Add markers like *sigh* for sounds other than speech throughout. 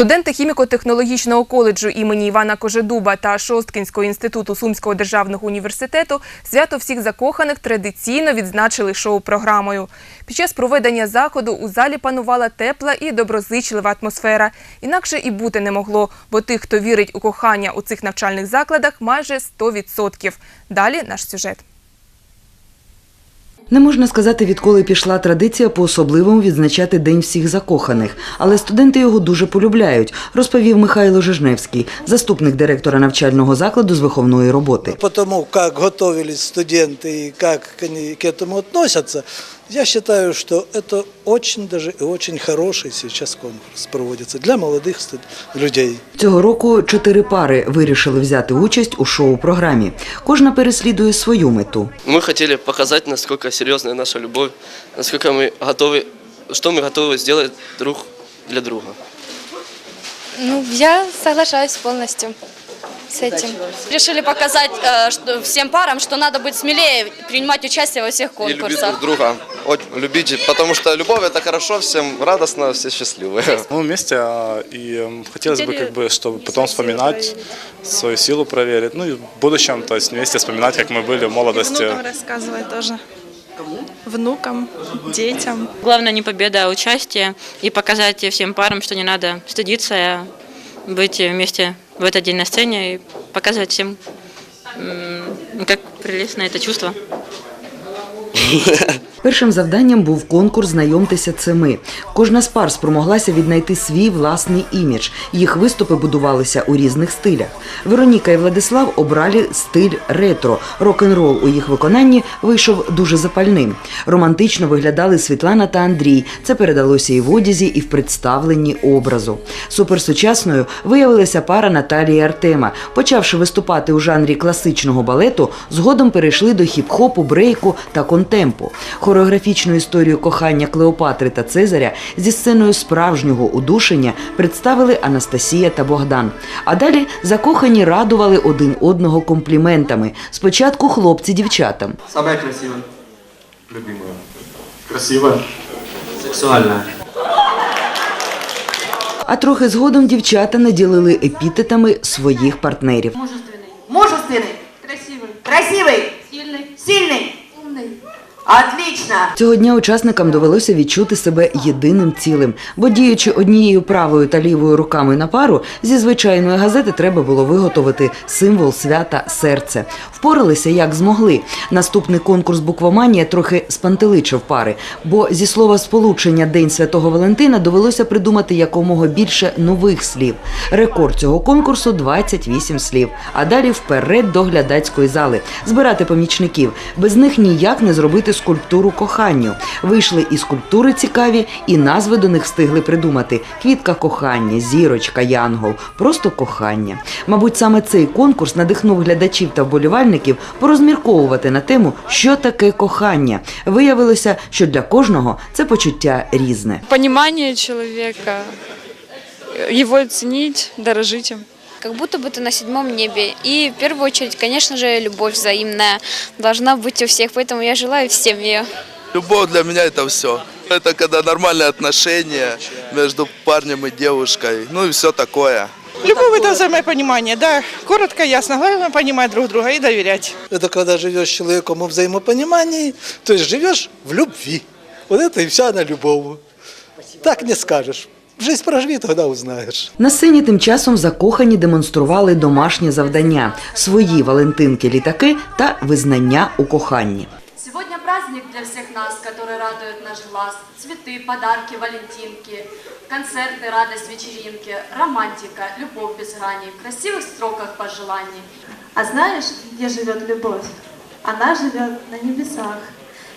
Студенти хіміко-технологічного коледжу імені Івана Кожедуба та Шосткінського інституту Сумського державного університету свято всіх закоханих традиційно відзначили шоу-програмою. Під час проведення заходу у залі панувала тепла і доброзичлива атмосфера. Інакше і бути не могло, бо тих, хто вірить у кохання у цих навчальних закладах, майже 100%. Далі наш сюжет. Не можна сказати, відколи пішла традиція по-особливому відзначати День всіх закоханих, але студенти його дуже полюбляють, розповів Михайло Жижневський, заступник директора навчального закладу з виховної роботи. Потому как готові студенти і як к этому относятся, я считаю, что это очень даже и очень хороший сейчас конкурс проводится для молодых студ- людей. Цього року чотири пари вирішили взяти участь у шоу-програмі. Кожна переслідує свою мету. Мы хотели показать, насколько серьезная наша любовь, насколько мы готовы, что мы готовы сделать друг для друга. Ну, я соглашаюсь полностью С этим. Решили показать э, что- всем парам, что надо быть смелее, принимать участие во всех и любить конкурсах. друг друга. Любить, потому что любовь это хорошо, всем радостно, все счастливы. Мы вместе, а, и хотелось бы, как бы, чтобы потом вспоминать свою силу проверить. Ну и в будущем, то есть вместе вспоминать, как мы были в молодости. Внукам рассказывать тоже. Внукам, детям. Главное не победа, а участие и показать всем парам, что не надо стыдиться, а быть вместе в этот день на сцене и показывать всем, м, как прелестно это чувство. *laughs* Першим завданням був конкурс Знайомтеся це ми. Кожна з пар спромоглася віднайти свій власний імідж. Їх виступи будувалися у різних стилях. Вероніка і Владислав обрали стиль ретро. Рок-н-рол у їх виконанні вийшов дуже запальним. Романтично виглядали Світлана та Андрій. Це передалося і в одязі, і в представленні образу. Суперсучасною виявилася пара Наталії і Артема. Почавши виступати у жанрі класичного балету, згодом перейшли до хіп-хопу, брейку та контемпу. Хореографічну історію кохання Клеопатри та Цезаря зі сценою справжнього удушення представили Анастасія та Богдан. А далі закохані радували один одного компліментами. Спочатку хлопці дівчатам. Самая красивая. Любимая. Красиво. Сексуальная. А трохи згодом дівчата наділили епітетами своїх партнерів. Мужественный. Красивый. Красивый. Сильный. Сильный. Умный. Отлично. Цього дня учасникам довелося відчути себе єдиним цілим, бо діючи однією правою та лівою руками на пару, зі звичайної газети треба було виготовити символ свята серце. Впоралися як змогли. Наступний конкурс буквоманія трохи спантеличив пари, бо зі слова сполучення День Святого Валентина довелося придумати якомога більше нових слів. Рекорд цього конкурсу 28 слів. А далі вперед до глядацької зали. Збирати помічників. Без них ніяк не зробити скульптуру коханню. Вийшли і скульптури цікаві, і назви до них встигли придумати: квітка кохання, зірочка, янгол, просто кохання. Мабуть, саме цей конкурс надихнув глядачів та вболівальників порозмірковувати на тему, що таке кохання. Виявилося, що для кожного це почуття різне. Понимание человека, его ценить, дорожить им. Как будто бы ты на седьмом небе. И в первую очередь, конечно же, любовь взаимная должна быть у всех. Поэтому я желаю всем ее. Любовь для меня это все. Это когда нормальные отношения между парнем и девушкой. Ну и все такое. Любовь это взаимопонимание, да. Коротко, ясно. Главное понимать друг друга и доверять. Это когда живешь с человеком во взаимопонимании, то есть живешь в любви. Вот это и вся она любовь. Так не скажешь. Жизнь проживи, тогда узнаешь. На сцені тим часом закохані демонстрували домашнє завдання, свої валентинки-літаки та визнання у коханні. Сегодня праздник для всех нас, который радует наш глаз. Цветы, подарки, валентинки, концерты, радость, вечеринки, романтика, любовь без грани, в красивых строках пожеланий. А знаешь, где живет любовь? Она живет на небесах.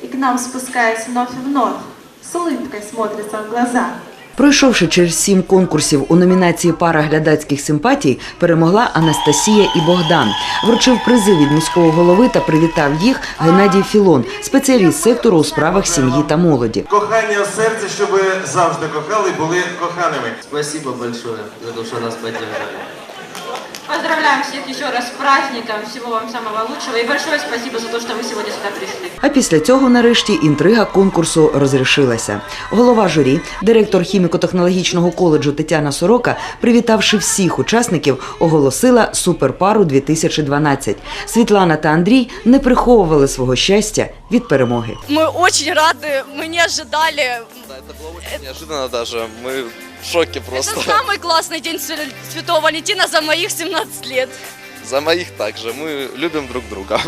И к нам спускаясь вновь и вновь, с улыбкой смотрится в глаза. Пройшовши через сім конкурсів у номінації Пара глядацьких симпатій, перемогла Анастасія і Богдан. Вручив призи від міського голови та привітав їх Геннадій Філон, спеціаліст сектору у справах сім'ї та молоді. Кохання в серці, щоб завжди кохали і були коханими. Спасибо большое за те, що нас поддержали. Поздравляем всех еще раз с праздником, всего вам самого лучшего и большое спасибо за то, что вы сегодня сюда пришли. А після цього, нарешті, інтрига конкурсу розрішилася. Голова журі, директор хіміко-технологічного коледжу Тетяна Сорока, привітавши всіх учасників, оголосила суперпару 2012. Світлана та Андрій не приховували свого щастя від перемоги. Мы очень рады, мы не ожидали. Да, это было очень неожиданно даже. Мы в шоке просто. Это *laughs* самый классный день Свя- Святого Валентина за моих 17 лет. За моих также. Мы любим друг друга.